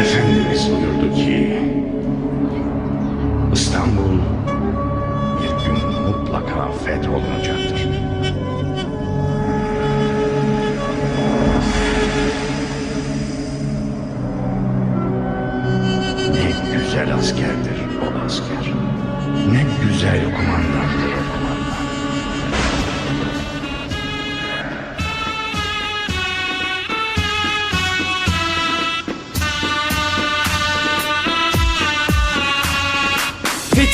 Efendimiz buyurdu ki İstanbul bir gün mutlaka fetholunacaktır. Ne güzel askerdir o asker. Ne güzel kumandandır o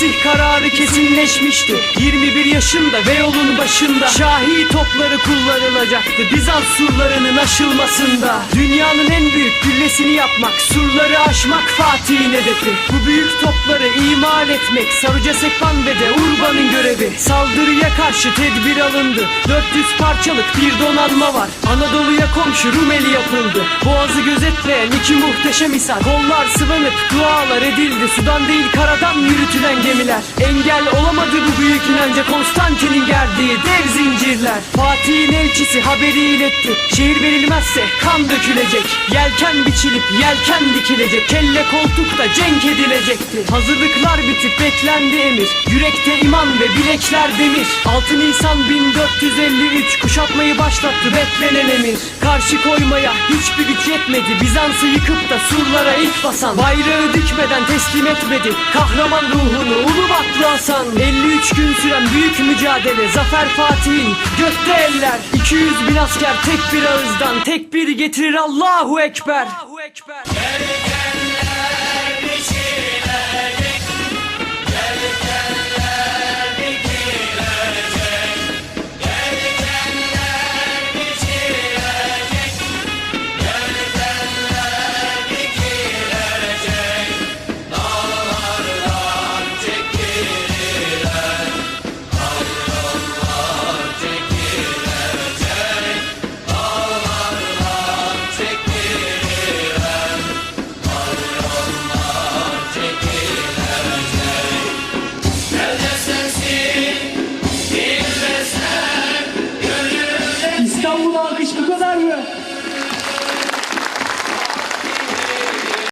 Fetih kararı kesinleşmişti. 21 yaşında ve yolun başında. Şahi topları kullanılacaktı. Bizans surlarının aşılmasında. Dünyanın en büyük güllesini yapmak Surları aşmak Fatih'in hedefi. Bu büyük topları imal etmek Saruca Sekban ve de Urban'ın görevi. Saldırıya karşı tedbir alındı. 400 parçalık bir donanma var. Anadolu'ya komşu Rumeli yapıldı. Boğazı gözetleyen iki muhteşem hisar Kollar sıvanıp dualar edildi. Sudan değil karadan yürütülen gemiler Engel olamadı bu büyük inanca Konstantin'in gerdiği dev zincirler. Fatih'in elçisi haberi iletti. Şehir verilmezse kan dökülecek. Yelken biçilip yelken dikilecek. Kelle koltukta cenk edilecekti. Hazırlıklar bitip beklendi emir. Yürekte iman ve bilekler demir. 6 Nisan 1453 Kuşatmayı başlattı beklenen emir. Karşı koymaya hiçbir güç yetmedi. Bizans'ı yıkıp da surlara ilk basan. Bayrağı dikmeden teslim etmedi. Kahraman ruhunu Ulubatlı Hasan 53 gün süren büyük mücadele. Zafer Fatih'in gökte eller. 200 bin asker tek bir ağızdan. Tek bir getirir. Allahu Ekber. Allahu Ekber 此刻大雨